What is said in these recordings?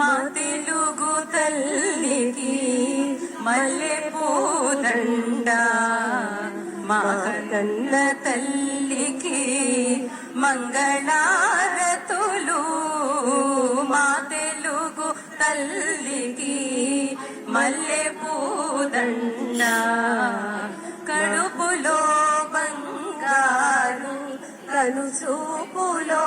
మా తెలుగు తల్లికి మల్లె పూదండ. మా కన్న తల్లికి మంగళారతులు. మా తెలుగు తల్లికి మల్లె పూదండ. కడుపులో బంగారు కను చూపులో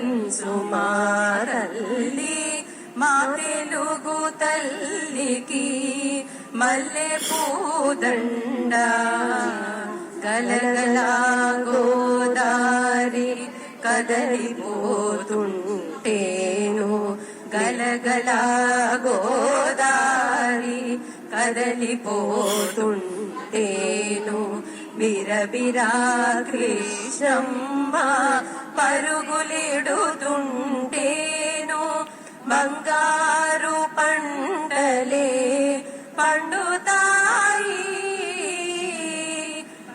దొరలించు మా తల్లి మా తెలుగు తల్లికి మల్లె పూదండ. కలగలా గోదారి కదలిపోతుంటేను. గలగలా గోదారి కదలిపోతుంటేను. బిరబిరా కృష్ణమ్మ పరుగులిడుతుంటేను బంగారు పండలే పండుతాయి.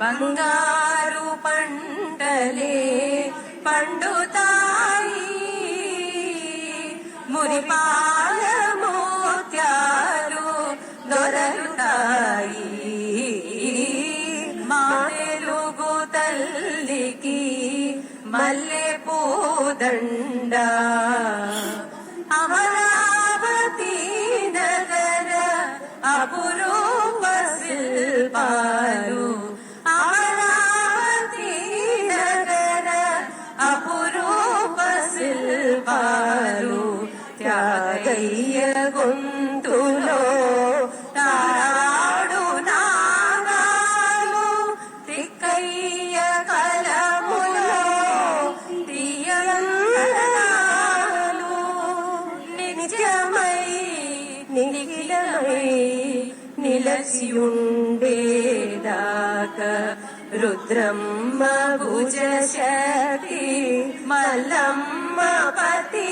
బంగారు పండలే పండుతాయి. మురిపాల మోత్యాలు దొరలుతాయి. మా తెలుగు తల్లికి മല്ലപ്പൂതണ്ട അമരാവതി നഗര അപുരൂപ ശിൽപാലു അമരാവതി നഗര അപുരൂപ ശിൽപാലു ത്യാഗയ്യ കൊണ്ട് నిఖిలమై నిలసియుండేదాక రుద్రమ్మ భుజ శక్తి మల్లమ్మ పతి